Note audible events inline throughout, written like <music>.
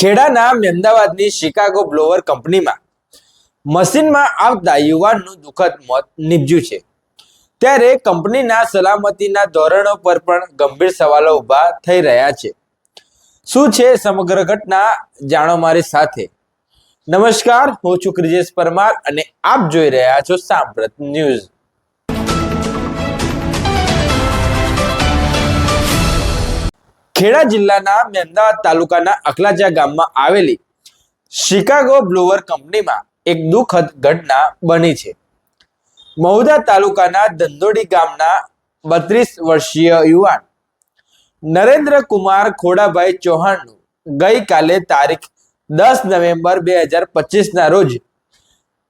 ખેડાના મહેમદાવાદની Chicago blower કંપનીમાં મશીનમાં આવતા યુવાનનું દુઃખદ મોત નીપજ્યું છે. ત્યારે કંપનીના સલામતીના ધોરણો પર પણ ગંભીર સવાલો ઊભા થઈ રહ્યા છે. શું છે સમગ્ર ઘટના? જાણો મારી સાથે. નમસ્કાર, હું છું ક્રિજેશ પરમાર અને આપ જોઈ રહ્યા છો સાંપ્રત ન્યૂઝ. ખેડા જિલ્લાના મહેમદાવાદ તાલુકાના અખલાજા ગામમાં આવેલી શિકાગો બ્લોવર કંપનીમાં એક દુઃખદ ઘટના બની છે. મહુધા તાલુકાના ધંધોડી ગામના બત્રીસ વર્ષીય યુવાન નરેન્દ્ર કુમાર ખોડાભાઈ ચૌહાણનું ગઈકાલે તારીખ દસ નવેમ્બર બે હજાર પચીસના રોજ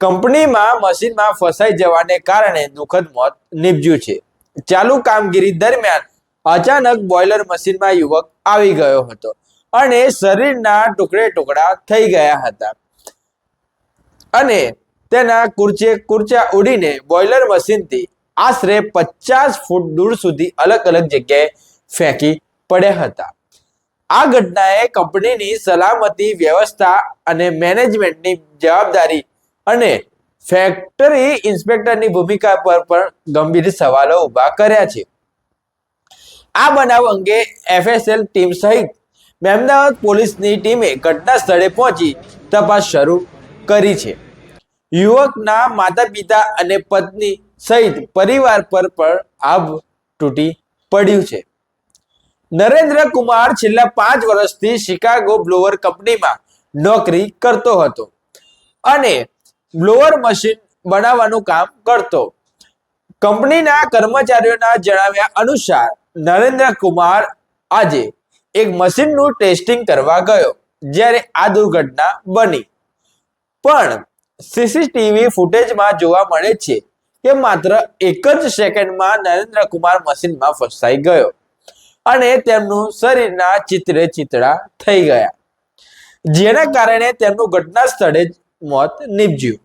કંપનીમાં મશીનમાં ફસાઈ જવાને કારણે દુઃખદ મોત નીપજ્યું છે. ચાલુ કામગીરી દરમિયાન અચાનક બોઇલર મશીનમાં યુવક આવી ગયો હતો અને શરીરના ટુકડે ટુકડા થઈ ગયા હતા. અને તેના કુર્ચે કુર્ચા ઉડીને બોઇલર મશીનથી આશરે પચાસ ફૂટ દૂર સુધી અલગ અલગ જગ્યાએ ફેંકી પડ્યા હતા. આ ઘટનાએ કંપનીની સલામતી વ્યવસ્થા અને મેનેજમેન્ટની જવાબદારી અને ફેક્ટરી ઇન્સ્પેક્ટરની ભૂમિકા પર પણ ગંભીર સવાલો ઊભા કર્યા છે. આ બનાવ અંગે એફએસએલ ટીમ સહિત મહેમદાવાદ પોલીસની ટીમે ઘટના સ્થળે પહોંચી તપાસ શરૂ કરી છે. યુવકના માતા પિતા અને પત્ની સહિત પરિવાર પર પણ આભ તૂટી પડ્યું છે. નરેન્દ્ર કુમાર છેલ્લા પાંચ વર્ષથી શિકાગો બ્લોવર કંપનીમાં નોકરી કરતો હતો અને બ્લોવર મશીન બનાવવાનું કામ કરતો. કંપનીના કર્મચારીઓના જણાવ્યા અનુસાર નરેન્દ્ર કુમાર આજે એક મશીનનું ટેસ્ટિંગ કરવા ગયો, જ્યારે આ દુર્ઘટના બની. પણ સીસીટીવી ફૂટેજમાં જોવા મળે છે કે માત્ર એક જ સેકન્ડમાં નરેન્દ્ર કુમાર મશીનમાં ફસાઈ ગયો અને તેમનું શરીરના ચિત્રે ચિતડા થઈ ગયા, જેના કારણે તેમનું ઘટના સ્થળે જ મોત નીપજ્યું.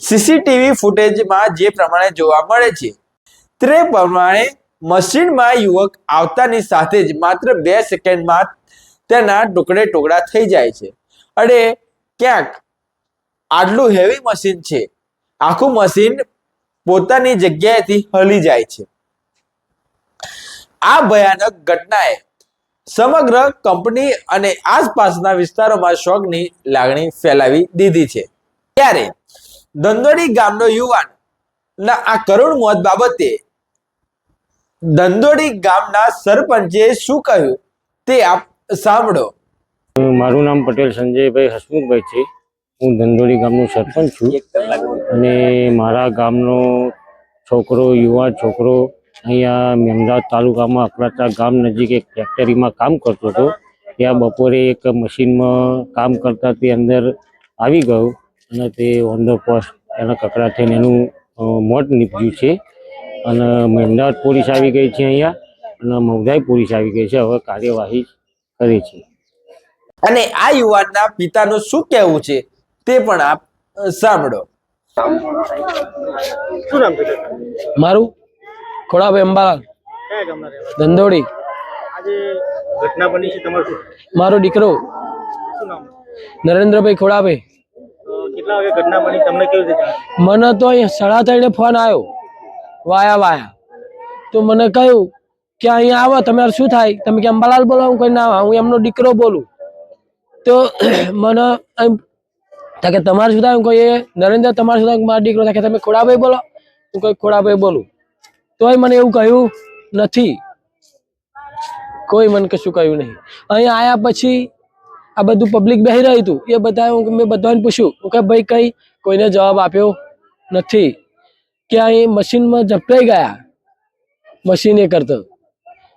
સીસીટીવી ફૂટેજમાં જે પ્રમાણે જોવા મળે છે, તે પ્રમાણે મશીનમાં યુવક આવતાની સાથે જ માત્ર બે સેકન્ડમાં તેના ટુકડે ટુકડા થઈ જાય છે. અને ક્યાંક? આટલું હેવી મશીન છે. આખું મશીન પોતાની જગ્યાએથી હલી જાય છે. આ ભયાનક ઘટનાએ સમગ્ર કંપની અને આસપાસના વિસ્તારોમાં શોકની લાગણી ફેલાવી દીધી છે. ત્યારે દંદોડી ગામનો યુવાન ના આ કરુણ મોત બાબતે દંદોડી ગામના સરપંચે શું કહ્યું તે આપ સાંભળો. મારું નામ પટેલ સંજયભાઈ હસમુખભાઈ છે. હું ધંધોડી ગામનો સરપંચ છું. અને મારા ગામનો છોકરો યુવા છોકરો અહીંયા મહેમદાવાદ તાલુકામાં અકરાચા ગામ નજીક એક ફેક્ટરીમાં કામ કરતો હતો. ત્યાં બપોરે એક મશીનમાં કામ કરતા તે અંદર આવી ગયો અને તે ઓન ધ પોસ્ટ એના કકડા થઈને એનું મોત નીપજ્યું છે. અને મહેમદાવાદ પોલીસ આવી ગઈ છે અહીંયા. અને મૌદાઈ પોલીસ આવી ગઈ છે. હવે કાર્યવાહી કરી છે. અને આ યુવાનના પિતાનું શું કહેવું છે તે પણ આપ સાંભળો. શું નામ છે? મારું ખોડાભાઈ અંબાલાલ. કયા ગામના રહેવાસી? ધંધોડી આજે ઘટના બની છે તમારું શું? મારો દીકરો. શું નામ? નરેન્દ્રભાઈ ખોડાભાઈ. કેટલા વાગે ઘટના બની? તમને કેવી રીતે મને તો અહીંયા સાડા ત્રણે ફોન આવ્યો. વાયા વાયા. તો મને કહ્યું કે અહીંયા આવો, તમારે શું થાય? તમે કે અંબાલાલ બોલો, હું કઈ ના. હું એમનો દીકરો બોલું. તો <clears throat> મને એમ કે તમારે શું થાય? હું કહીએ નરેન્દ્ર, તમારે શું થાય? મારો દીકરો થાય તમે ખોડાભાઈ બોલો? હું કઈ ખોડાભાઈ બોલું. તોય મને એવું કહ્યું, નથી. કોઈ મને કશું કહ્યું નહીં. અહીંયા આવ્યા પછી આ બધું પબ્લિક બેહી રહ્યું હતું. એ બધા હું મેં બધાને પૂછ્યું. હું કે ભાઈ, કંઈ કોઈને જવાબ આપ્યો નથી. કે અહીં મશીનમાં ઝપટાઈ ગયા? મશીન એ કરતો.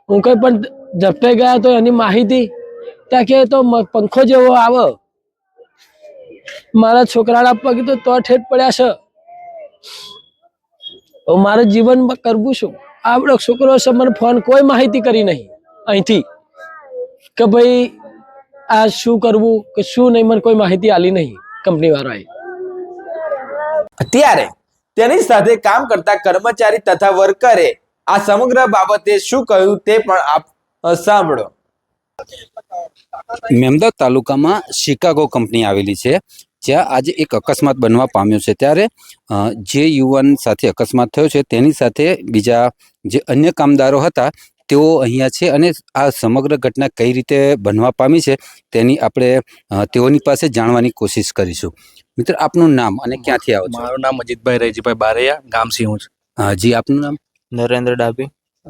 હું કઈ પણ ઝપટાઈ ગયા તો એની માહિતી ત્યાં કે તો પંખો જેવો આવે. મારા છોકરાના પગ તો તો ઠેઠ પડ્યા છે. મારે જીવનમાં કરવું શું? આપણો છોકરો છે, મને ફોન કોઈ માહિતી કરી નહીં. અહીંથી કે ભાઈ, આ શું કરવું કે શું નહીં, મને કોઈ માહિતી આલી નહીં કંપની વાળાએ. ત્યારે તેની સાથે કામ કરતા કર્મચારી તથા વર્કરે આ સમગ્ર બાબતે શું કહ્યું તે પણ આપ સાંભળો. મેમદા તાલુકામાં શિકાગો કંપની આવેલી છે, જ્યાં આજે એક અકસ્માત બનવા પામ્યો છે. ત્યારે જે યુવાન સાથે અકસ્માત થયો છે, તેની સાથે બીજા જે અન્ય કામદારો હતા તેઓ અહીંયા છે અને આ સમગ્ર ઘટના કઈ રીતે બનવા પામી છે તેની આપણે તેઓની પાસે જાણવાની કોશિશ કરીશું. મિત્ર આપનું નામ અને ક્યાંથી આવો છો? મારું નામ અજીતભાઈ રેજીભાઈ બારૈયા ગામ સિંહ અ, જી આપનું નામ? નરેન્દ્ર ડાભી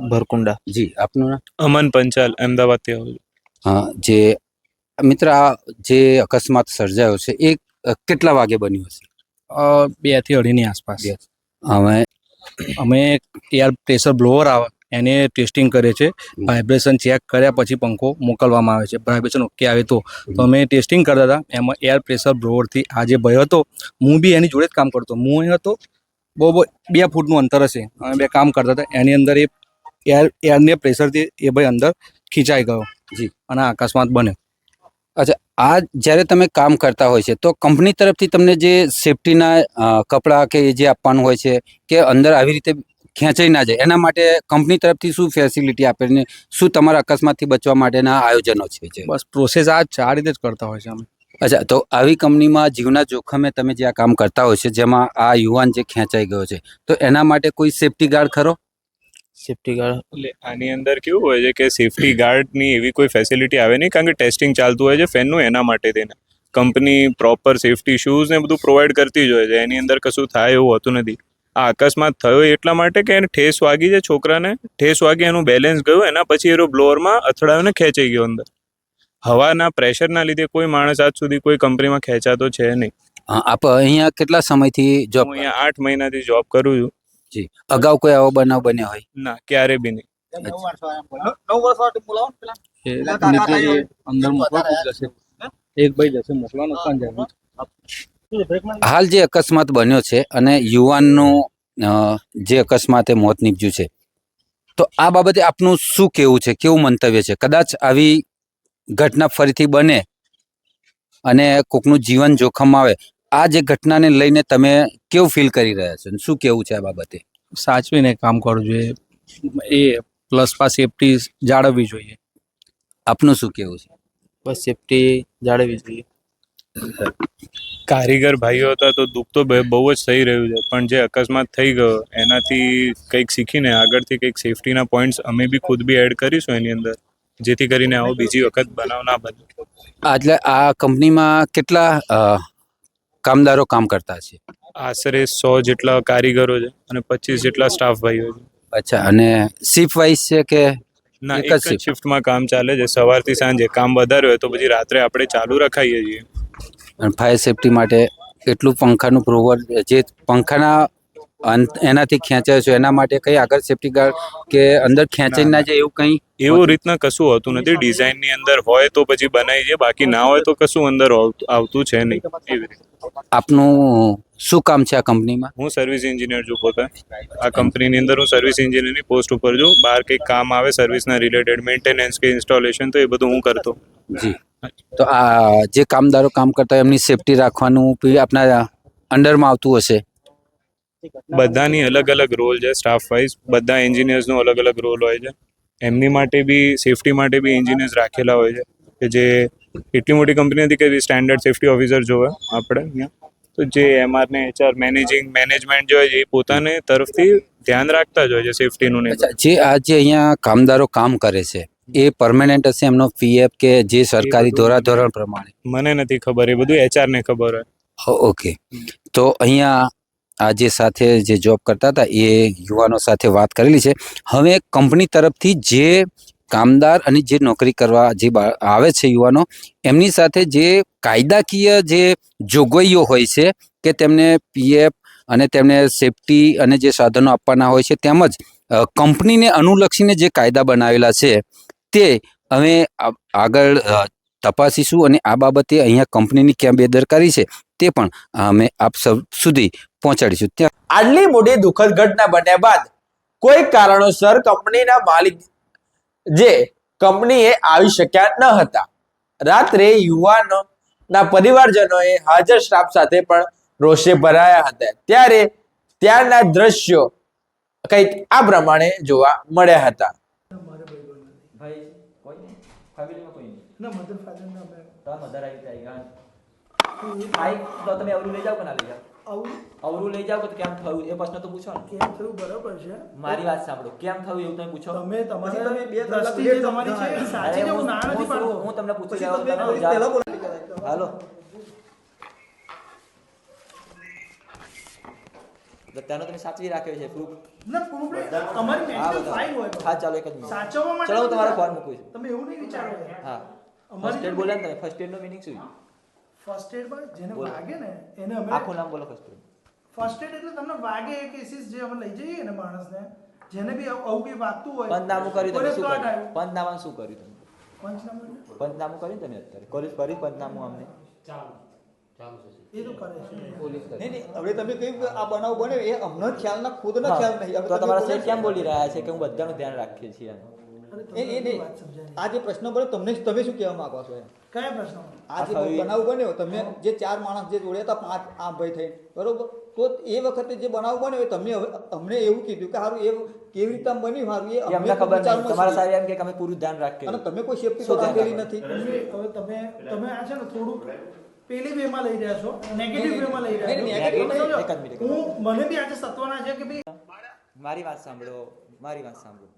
ભરકુંડા. જી આપનું નામ? અમન પંચાલ અમદાવાદથી આવું છું. અ, જે મિત્ર આ જે અકસ્માત સર્જાયો છે એ કેટલા વાગે બન્યું હશે? બેથી અઢીની આસપાસ. હવે અમે એર પ્રેશર બ્લોઅર આવે. એને ટેસ્ટિંગ કરે છે. વાઇબ્રેશન ચેક કર્યા પછી પંખો મોકલવામાં આવે છે. વાઇબ્રેશન ઓકે આવે તો. તો અમે ટેસ્ટિંગ કરતા હતા. એમાં એર પ્રેશર બ્રોવરથી આ જે ભય હતો હું બી એની જોડે જ કામ કરતો. હું અહીં હતો બહુ બહુ બે ફૂટનું અંતર હશે. અમે બે કામ કરતા હતા. એની અંદર એ એર એરને પ્રેશરથી એ ભાઈ અંદર ખીંચાઈ ગયો. જી. અને અકસ્માત બને આ જ્યારે તમે કામ કરતા હોય છે તો કંપની તરફથી તમને જે સેફટીના કપડાં કે એ જે આપવાનું હોય છે કે અંદર આવી રીતે ખેંચાઈ ના જાય. એના માટે કંપની તરફથી શું ફેસિલિટી આપે ને શું તમારા અકસ્માતથી બચવા માટેના આયોજનો છે બસ પ્રોસેસ આ જ છે આ રીતે જ કરતા હોય છે અમે. અચ્છા તો આવી કંપનીમાં જીવના જોખમે તમે જે આ કામ કરતા હોય છે જેમાં આ યુવાન જે ખેંચાઈ ગયો છે તો એના માટે કોઈ સેફટી ગાર્ડ ખરો? સેફ્ટી ગાર્ડ એટલે આની અંદર કેવું હોય છે કે સેફટી ગાર્ડની એવી કોઈ ફેસિલિટી આવે નહીં કારણ કે ટેસ્ટિંગ ચાલતું હોય છે ફેનનું એના માટે તેને કંપની પ્રોપર સેફટી શૂઝ ને બધું પ્રોવાઈડ કરતી જ હોય છે એની અંદર કશું થાય એવું હોતું નથી. આ અકસ્માત થયો એટલા માટે કે એને ઠેસ વાગી છે છોકરાને ઠેસ વાગી એનું બેલેન્સ ગયું એના પછી એનો બ્લોઅરમાં અથડાવીને ખેંચાઈ ગયો અંદર. હવાના પ્રેશરના લીધે કોઈ માણસ આજ સુધી કોઈ કંપનીમાં ખેંચાતો છે નહીં. આપ અહીંયા કેટલા સમયથી જોબ અહીંયા આઠ મહિનાથી જોબ કરું છું. જી. અગાઉ કોઈ આવો બનાવ બન્યો હોય? ના ક્યારે બી નહીં. અંદર એક ભાઈ જશે મોકલવાનો હાલ જે અકસ્માત બન્યો છે અને યુવાનનું જે અકસ્માતે મોત નીપજ્યું છે તો આ બાબતે આપનું શું કેવું છે? કેવું મંતવ્ય છે? કદાચ આવી ઘટના ફરીથી બને અને કોકનું જીવન જોખમમાં આવે આ જે ઘટનાને લઈને તમે કેવું ફીલ કરી રહ્યા છો? શું કેવું છે આ બાબતે? સાચવીને કામ કરવું જોઈએ. એ પ્લસ પાસ સેફટી જાળવવી જોઈએ. આપનું શું કેવું છે? બસ સેફટી જાળવવી જોઈએ. કારીગર ભાઈઓ હતા તો દુઃખ તો બહુ જ થઈ રહ્યું છે. પણ જે અકસ્માત થઈ ગયો એનાથી કંઈક શીખીને આગળથી કંઈક સેફટીના પોઈન્ટ્સ અમે બી ખુદ બી એડ કરીશું એની અંદર જેથી કરીને આવો બીજી વખત બનાવ ના બને. એટલે આ કંપનીમાં કેટલા કામદારો કામ કરતા છે? આશરે સો જેટલા કારીગરો છે અને પચીસ જેટલા સ્ટાફ ભાઈઓ છે. અચ્છા અને શિફ્ટ વાઇઝ છે કે ના એક જ. શિફ્ટમાં કામ ચાલે છે. સવારથી સાંજે કામ વધારે હોય તો પછી રાત્રે આપણે ચાલુ રખાઈએ છીએ. અને ફાયર સેફટી માટે એટલું પંખાનું પ્રોવર જે પંખાના અંત એનાથી ખેંચાય છે એના માટે કઈ આગળ સેફટી ગાર્ડ કે અંદર ખેંચાઈ ના જાય એવું કંઈ એવું રીતના કશું હોતું નથી. ડિઝાઇનની અંદર હોય તો પછી બનાવી છે બાકી ના હોય તો કશું અંદર આવતું- આવતું છે નહીં. એવી રીતે. આપનું શું કામ છે આ કંપનીમાં? હું સર્વિસ એન્જિનિયર છું પોતે. આ કંપનીની અંદર હું સર્વિસ એન્જિનિયરની પોસ્ટ ઉપર છું. બહાર કંઈક કામ આવે સર્વિસના રિલેટેડ મેન્ટેનન્સ કે ઇન્સ્ટોલેશન તો એ બધું હું કરતો. જી. તો આ જે કામદારો કામ કરતા એમની સેફટી રાખવાનું આપના અંડરમાં આવતું હશે? બધાની અલગ અલગ રોલ છે સ્ટાફ વાઇઝ બધા એન્જિનિયર્સનો અલગ અલગ રોલ હોય છે. એમની માટે બી સેફટી માટે બી એન્જિનિયર્સ રાખેલા હોય છે. કે જે એટલી મોટી કંપની હતી કે સ્ટાન્ડર્ડ સેફટી ઓફિસર જોવે આપણે અહીંયા. તો જે એમઆર ને એચઆર મેનેજિંગ મેનેજમેન્ટ જે હોય છે એ પોતાને તરફથી ધ્યાન રાખતા જ હોય છે સેફટીનું ને જે આ જે અહીંયા કામદારો કામ કરે છે એ પરમેનન્ટ હશે એમનો પીએફ કે જે સરકારી ધોરા ધોરણ પ્રમાણે? મને નથી ખબર એ બધું એચઆર ને ખબર હોય. ઓકે તો અહીંયા આ જે સાથે જે જોબ કરતા હતા એ યુવાનો સાથે વાત કરેલી છે. હવે કંપની તરફથી જે કામદાર અને જે નોકરી કરવા જે આવે છે યુવાનો એમની સાથે જે કાયદાકીય જે જોગવાઈઓ હોય છે કે તેમને પીએફ અને તેમને સેફટી અને જે સાધનો આપવાના હોય છે તેમજ કંપનીને અનુલક્ષીને જે કાયદા બનાવેલા છે તે અમે આગળ તપાસીશું અને આ બાબતે અહીંયા કંપનીની ક્યાં બેદરકારી છે તે પણ અમે આપ સૌ સુધી પહોંચાડીશું. ત્યાં આટલી મોટી દુઃખદ ઘટના બન્યા બાદ કોઈ કારણોસર કંપનીના માલિક જે કંપનીએ આવી શક્યા ન હતા. રાત્રે યુવાનોના પરિવારજનોએ હાજર સ્ટાફ સાથે પણ રોષે ભરાયા હતા. ત્યારે ત્યારના દ્રશ્યો કંઈક આ પ્રમાણે જોવા મળ્યા હતા. ના મધર ફાધર ના મેં તમારા મધર આવી જાય આઈ તો તમે અવરું લઈ જાઓ કે ના લઈ જાઓ? અવરું અવરું લઈ જાઓ તો કેમ થયું? એ પ્રશ્ન તો પૂછો ને. કેમ થયું? બરાબર છે. મારી વાત સાંભળો. કેમ થયું એવું તમે પૂછો? તમે તમારી તમે બે દ્રષ્ટિ જે તમારી છે સાચી હું ના નથી પાડતો હું તમને પૂછી જાઉં તમે તમે પહેલા બોલી. હાલો. તેનો તમે સાચવી રાખ્યો છે પ્રૂફ ના તમારી હા ફાઇલ હોય હા ચાલો એક જ મિનિટ સાચવવા માટે ચલો હું તમારો ફોન મૂકું છું. તમે એવું નહીં વિચારો. હા. ફર્સ્ટ એડ બોલ્યા ને તમે ફર્સ્ટ એડ નો મિનિંગ શું ફર્સ્ટ એડમાં જેને. વાગે ને એને અમે આખું નામ બોલો ફર્સ્ટ એડ ફર્સ્ટ એડ એટલે તમને વાગે એ કેસીસ જે અમે લઈ જઈએ ને માણસને જેને બી આવું બી વાગતું હોય પંચનામું કર્યું તમે શું કર્યું? આવ્યું. શું કર્યું તમે? પંચનામું? પંચનામું કર્યું તમે અત્યારે? કોલેજ કરી પંચનામું અમને? એ નહીં નહીં હવે તમે કહ્યું આ બનાવ બન્યો એ અમને ખ્યાલ ના ખુદનો હા. ખ્યાલ નહીં. તો તમારા સાહેબ કેમ બોલી રહ્યા છે કે હું બધાનું ધ્યાન રાખીએ છીએ એ એ નહીં. વાત સમજાય નહીં. આ જે પ્રશ્ન બન્યો તમને તમે શું કહેવા માંગો છો એમ? કયા પ્રશ્ન? આ જે બનાવ બન્યો તમે જે ચાર માણસ જે જોડ્યા હતા પાંચ આ ભાઈ થઈ બરોબર? તો એ વખતે જે બનાવ બન્યો તમે અમને એવું કીધું કે સારું એ કેવી રીતે આમ બન્યું સારું એ એ અમને અમને ખબર નહીં. તમારા સાહેબ એમ કે અમે પૂરું ધ્યાન રાખીએ. અને તમે કોઈ સેફટી રાખેલી નથી? હવે તમે તમે આ છે ને થોડુંક પેલી વેમાં લઈ રહ્યા છો નેગેટિવ વેમાં લઈ રહ્યા છો. હું મને બી આજે સત્વના છે કે ભાઈ મારી વાત સાંભળો મારી વાત સાંભળો.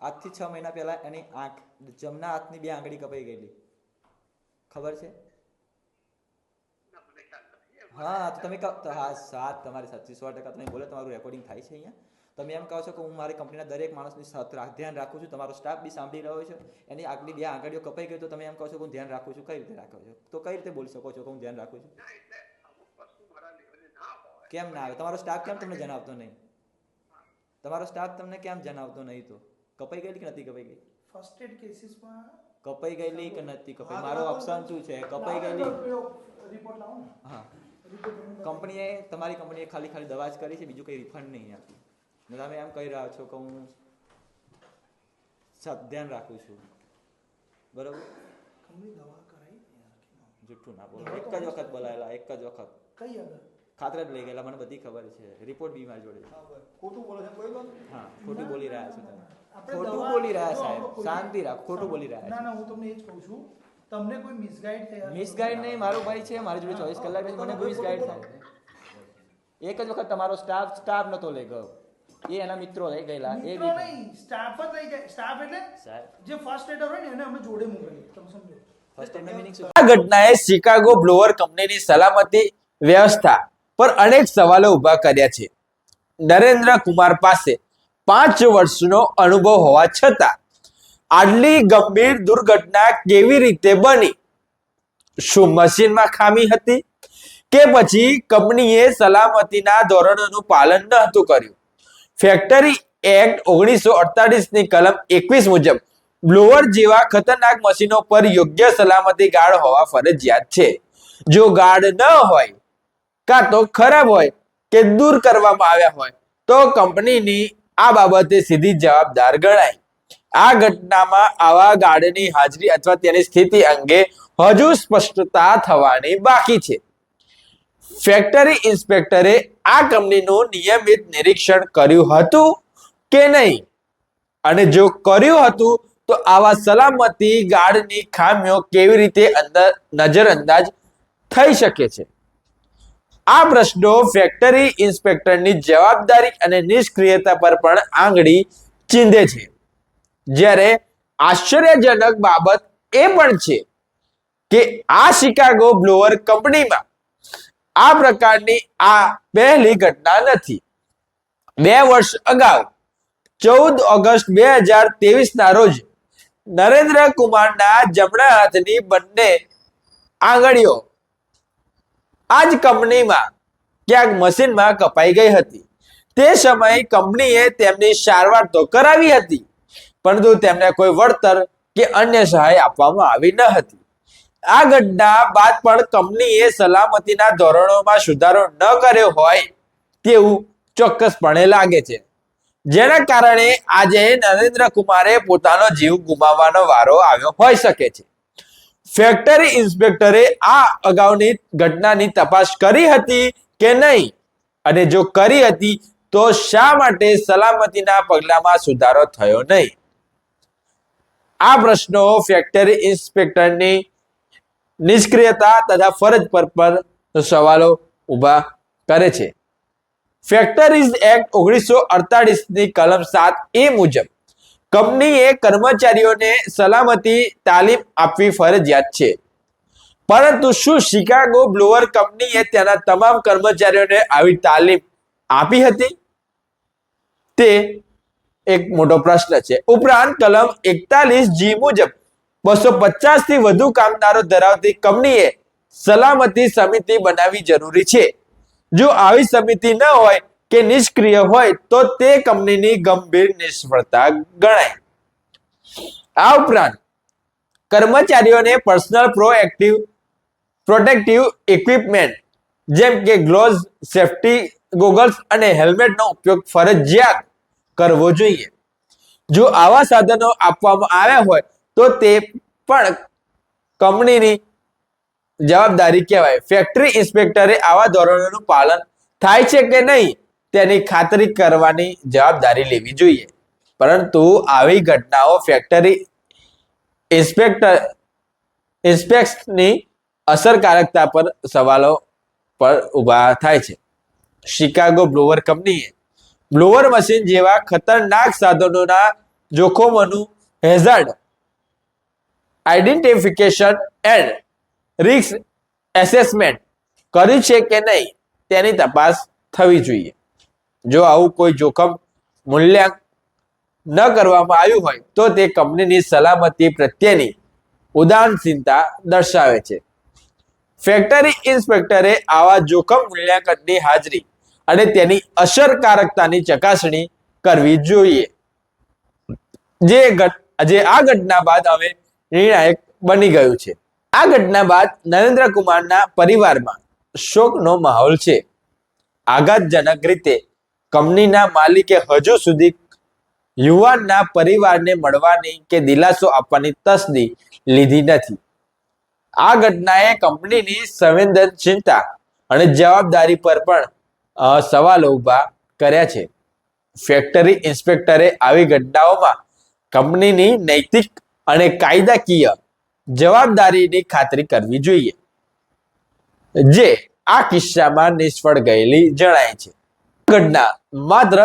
આજથી છ મહિના પહેલા એની આંખ જમણા હાથની બે આંગળી કપાઈ ગયેલી. ખબર છે? હા તો તમે હા સાત તમારી સાચી સો ટકા તમે બોલો તમારું રેકોર્ડિંગ થાય છે અહીંયા? તમે એમ કહો છો કે હું મારી કંપનીના દરેક માણસની ધ્યાન રાખું છું તમારો સ્ટાફ બી સાંભળી રહ્યો છે એની આગલી બે આંગળીઓ કપાઈ ગઈ તો તમે એમ કહો છો કે હું ધ્યાન રાખું છું કઈ રીતે રાખો છો? તો કઈ રીતે બોલી શકો છો કે હું ધ્યાન રાખું છું? કેમ ના આવે? તમારો સ્ટાફ કેમ તમને જણાવતો નહીં? તમારો સ્ટાફ તમને કેમ જણાવતો નહીં તો? કપાઈ ગયેલી કે નથી કપાઈ ગઈ ફર્સ્ટ એડ કેસીસમાં કપાઈ ગયેલી કે નથી કપાઈ? મારો ઓપ્શન શું છે? કપાઈ ગયેલી? રિપોર્ટ લાવો હા. કંપનીએ તમારી કંપનીએ ખાલી ખાલી દવા જ કરી છે બીજું કંઈ રિફંડ નહીં આપ્યું ને તમે એમ કહી રહ્યા છો કે હું ધ્યાન રાખું છું. બરોબર. જુઠ્ઠું ના બોલો. એક જ વખત બોલાયેલા એક જ વખત. કઈ આગળ? ખાતર જ લઈ ગયેલા મને બધી ખબર છે. રિપોર્ટ બી મારી જોડે છે. ખોટું બોલો છો કોઈ હા ખોટું બોલી રહ્યા છો તમે. ખોટું બોલી રહ્યા સાહેબ. શાંતિ રાખ ખોટું બોલી રહ્યા ના ના હું તમને એ જ કહું છું. તમને કોઈ મિસગાઈડ થયા મિસગાઈડ નહીં મારો ભાઈ છે મારી જોડે ચોવીસ કલાક પછી મને કોઈ મિસગાઈડ થાય એક જ વખત તમારો સ્ટાફ સ્ટાફ નતો લઈ ગયો. એ એના મિત્રો લઈ ગયેલા એ મિત્રો નહીં સ્ટાફ જ લઈ ગયા. સ્ટાફ એટલે જે ફર્સ્ટ એડર હોય ને એને અમે જોડે મોકલીએ. તમે સમજો. ફર્સ્ટ ટાઈમ મિનિંગ શું આ ઘટનાએ શિકાગો બ્લોઅર કંપનીની સલામતી વ્યવસ્થા પર અનેક સવાલો ઊભા કર્યા છે. નરેન્દ્ર કુમાર પાસે પાંચ વર્ષનો અનુભવ હોવા છતાં આટલી ગંભીર દુર્ઘટના કેવી રીતે બની? શું મશીનમાં ખામી હતી? કે પછી કંપનીએ સલામતીના ધોરણોનું પાલન ન હતું કર્યું? ફેક્ટરી એક્ટ ઓગણીસો ની કલમ એકવીસ મુજબ બ્લોઅર જેવા ખતરનાક મશીનો પર યોગ્ય સલામતી ગાર્ડ હોવા ફરજિયાત છે. જો ગાર્ડ ન હોય, કાં તો ખરાબ હોય કે દૂર કરવામાં આવ્યા હોય, તો કંપનીની આ બાબતે સીધી જવાબદાર ગણાય. આ ઘટનામાં આવા ગાર્ડની હાજરી અથવા તેની સ્થિતિ અંગે હજુ સ્પષ્ટતા થવાની બાકી છે. ફેક્ટરી ઇન્સ્પેક્ટરે આ કંપનીનું નિયમિત નિરીક્ષણ કર્યું હતું કે નહીં? અને જો કર્યું હતું, તો આવા સલામતી ગાર્ડની ખામીઓ કેવી રીતે અંદર નજરઅંદાજ થઈ શકે છે? આ પ્રશ્નો ફેક્ટરી ઇન્સ્પેક્ટરની જવાબદારી અને નિષ્ક્રિયતા પર પણ આંગળી ચીંધે છે. જ્યારે આશ્ચર્યજનક બાબત એ પણ છે કે આ શિકાગો બ્લોઅર કંપનીમાં આ પ્રકારની આ પહેલી ઘટના નથી. બે વર્ષ અગાઉ, ચૌદ ઓગસ્ટ બે હજાર ત્રેવીસ ના રોજ, નરેન્દ્ર કુમારના જમણા હાથની બંને આંગળીઓ આ જ કંપનીમાં ક્યાંક મશીનમાં કપાઈ ગઈ હતી. તે સમયે કંપનીએ તેમની સારવાર તો કરાવી હતી, પરંતુ તેમને કોઈ વળતર કે અન્ય સહાય આપવામાં આવી ન હતી. આ ઘટના બાદ પણ કંપનીએ સલામતીના ધોરણોમાં સુધારો ન કર્યો હોય તેવું ચોક્કસપણે લાગે છે. જેના કારણે આજે નરેન્દ્ર કુમારે પોતાનો જીવ ગુમાવવાનો વારો આવ્યો હોઈ શકે છે. ફેક્ટરી ઇન્સ્પેક્ટરે આ અગાઉની ઘટનાની તપાસ કરી હતી કે નહીં? અને જો કરી હતી, તો શા માટે સલામતીના પગલામાં સુધારો થયો નહીં? આ પ્રશ્નો ફેક્ટરી ઇન્સ્પેક્ટરની નિષ્ક્રિયતા તથા ફરજ પર પર સવાલો ઊભા કરે છે. ફેક્ટરીઝ એક્ટ ઓગણીસો અડતાલીસની કલમ સાત એ મુજબ, કંપનીએ કર્મચારીઓને સલામતી તાલીમ આપવી ફરજિયાત છે. પરંતુ શું શિકાગો બ્લોઅર કંપનીએ તેના તમામ કર્મચારીઓને આવી તાલીમ આપી હતી? તે એક મોટો પ્રશ્ન છે. ઉપરાંત કલમ એકતાલીસ જી મુજબ બસો પચાસથી વધુ કામદારો ધરાવતી કંપનીએ સલામતી સમિતિ બનાવવી જરૂરી છે. જો આવી સમિતિ ન હોય કે નિષ્ક્રિય હોય, તો તે કંપનીની ગંભીર નિષ્ફળતા ગણાય. આ ઉપરાંત કર્મચારીઓને પર્સનલ પ્રોએક્ટિવ, પ્રોટેક્ટિવ ઇક્વિપમેન્ટ, જેમ કે ગ્લોવ્સ, સેફટી ગોગલ્સ અને હેલ્મેટનો ઉપયોગ ફરજિયાત કરવો જોઈએ. જો આવા સાધનો આપવામાં આવ્યા હોય તો તે પણ કંપનીની જવાબદારી કહેવાય. ફેક્ટરી ઇન્સ્પેક્ટરે આવા ધોરણોનું પાલન થાય છે કે નહીં, તેની ખાતરી કરવાની જવાબદારી લેવી જોઈએ. પરંતુ આવી ઘટનાઓ ફેક્ટરી ઇન્સ્પેક્ટર ઇન્સ્પેક્ટની અસરકારકતા પર સવાલો પર ઊભા થાય છે. શિકાગો બ્લોવર કંપનીએ બ્લોવર મશીન જેવા ખતરનાક સાધનોના જોખમોનું hazard identification and risk assessment કર્યું છે કે નહીં તેની તપાસ થવી જોઈએ. જો આવું કોઈ જોખમ મૂલ્યાંક ન કરવામાં આવ્યું હોય તો તે કંપનીની સલામતી પ્રત્યેની ઉદાસીનતા દર્શાવે છે. ફેક્ટરી ઇન્સ્પેક્ટરે આવા જોખમ મૂલ્યાંકનની હાજરી અને તેની અસરકારકતાની ચકાસણી કરવી જોઈએ. જે જે આ ઘટના બાદ હવે નિર્ણાયક બની ગયું છે. આ ઘટના બાદ નરેન્દ્ર કુમારના પરિવારમાં શોકનો માહોલ છે. આઘાતજનક રીતે કંપનીના માલિકે હજુ સુધી યુવાનના પરિવારને મળવાની કે દિલાસો આપવાની તસદી લીધી નથી. આ ઘટનાએ કંપનીની સંવેદનશીલતા અને જવાબદારી પર પણ સવાલો ઊભા કર્યા છે. ફેક્ટરી ઇન્સ્પેક્ટરે આવી ઘટનાઓમાં કંપનીની નૈતિક અને કાયદાકીય જવાબદારીની ખાતરી કરવી જોઈએ. જે આ કિસ્સામાં નિષ્ફળ ગયેલી જણાય છે. ઘટના માત્ર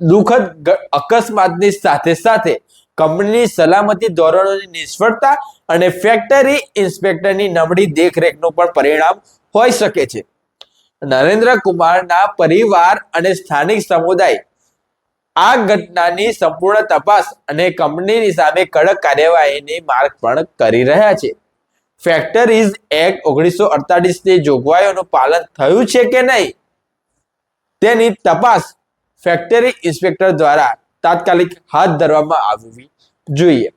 દુઃખદ અકસ્માતની સાથે સાથે કંપનીની સલામતી ધોરણોની નિષ્ફળતા અને ફેક્ટરી ઇન્સ્પેક્ટરની નબળી દેખરેખનું પણ પરિણામ હોઈ શકે છે. નરેન્દ્ર કુમારના પરિવાર અને સ્થાનિક સમુદાય આ ઘટનાની સંપૂર્ણ તપાસ અને કંપનીની સામે કડક કાર્યવાહીની માર્ગ પણ કરી રહ્યા છે. ફેક્ટરીઝ એક્ટ ઓગણીસો અડતાલીસની જોગવાઈઓનું પાલન થયું છે કે નહીં? તેની તપાસ ફેક્ટરી ઇન્સ્પેક્ટર દ્વારા તાત્કાલિક હાથ ધરવામાં આવવી જોઈએ.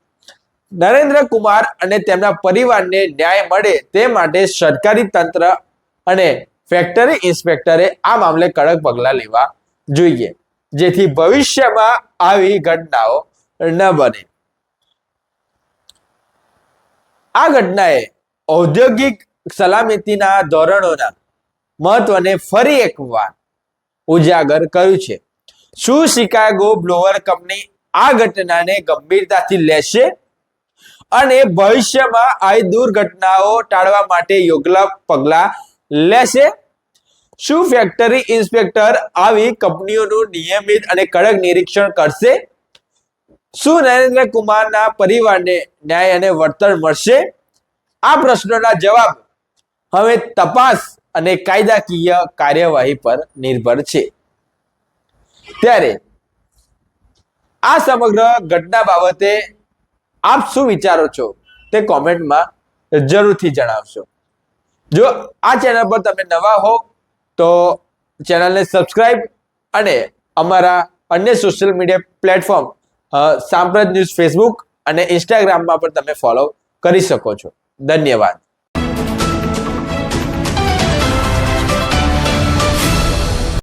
નરેન્દ્ર કુમાર અને તેમના પરિવારને ન્યાય મળે તે માટે સરકારી તંત્ર અને ફેક્ટરી ઇન્સ્પેક્ટરે આ મામલે કડક પગલાં લેવા જોઈએ. જેથી ભવિષ્યમાં આવી ઘટનાઓ ન બને. આ ઘટનાએ ઔદ્યોગિક સલામતીના ધોરણોના મહત્વને ફરી એકવાર ઉજાગર કર્યું છે. શું શિકાગો બ્લોઅર કંપની આ ઘટનાને ગંભીરતાથી લેશે? અને ભવિષ્યમાં આવી દુર્ઘટનાઓ ટાળવા માટે યોગ્ય પગલાં લેશે? શું ફેક્ટરી ઇન્સ્પેક્ટર આવી કંપનીઓનું નિયમિત અને કડક નિરીક્ષણ કરશે? શું નરેન્દ્ર કુમારના પરિવારને ન્યાય અને વળતર મળશે? આ પ્રશ્નોના જવાબ હવે તપાસ અને કાયદાકીય કાર્યવાહી પર નિર્ભર છે. ત્યારે આ સમગ્ર ઘટના બાબતે આપ શું વિચારો છો તે કોમેન્ટમાં જરૂરથી જણાવશો. જો આ ચેનલ પર તમે નવા હો તો ચેનલને સબસ્ક્રાઇબ અને અમારા અન્ય social media platform Samprat news Facebook અને ઇન્સ્ટાગ્રામમાં પણ તમે ફોલો કરી શકો છો. ધન્યવાદ.